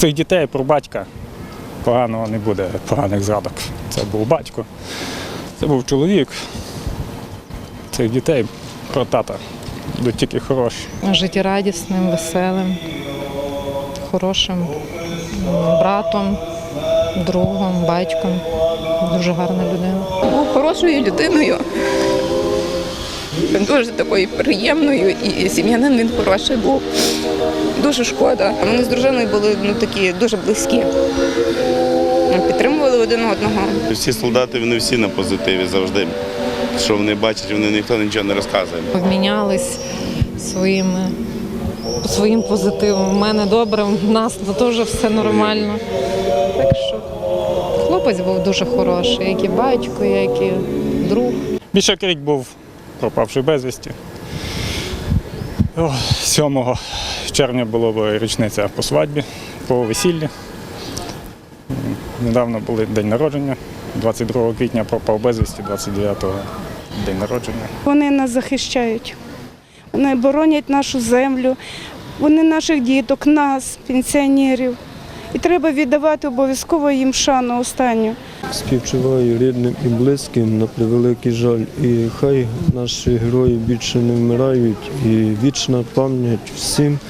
цих дітей про батька поганого не буде, поганих згадок. Це був батько, це був чоловік. Цих дітей про тата будуть тільки хороші. життєрадісним, веселим, хорошим братом, другом, батьком. Дуже гарна людина. був хорошою людиною. Дуже такою приємною і сім'янин він хороший був. Дуже шкода. Вони з дружиною були ну, такі дуже близькі. Підтримували один одного. Всі солдати вони всі на позитиві завжди. Що вони бачать, вони ніхто нічого не розказує. Обмінялись своїми, своїм позитивом. У мене добре, в нас теж все нормально. Так що хлопець був дуже хороший, як і батько, як і друг. Більше рік був пропавший безвісті. О, 7 червня була річниця по свадьбі, по весіллі. Недавно був день народження. 22 квітня пропав безвісті, 29-го день народження. Вони нас захищають. Вони боронять нашу землю, вони наших діток, нас, пенсіонерів. І треба віддавати обов'язково їм шану останню. Співчуваю рідним і близьким на превеликий жаль. І хай наші герої більше не вмирають. І вічна пам'ять всім,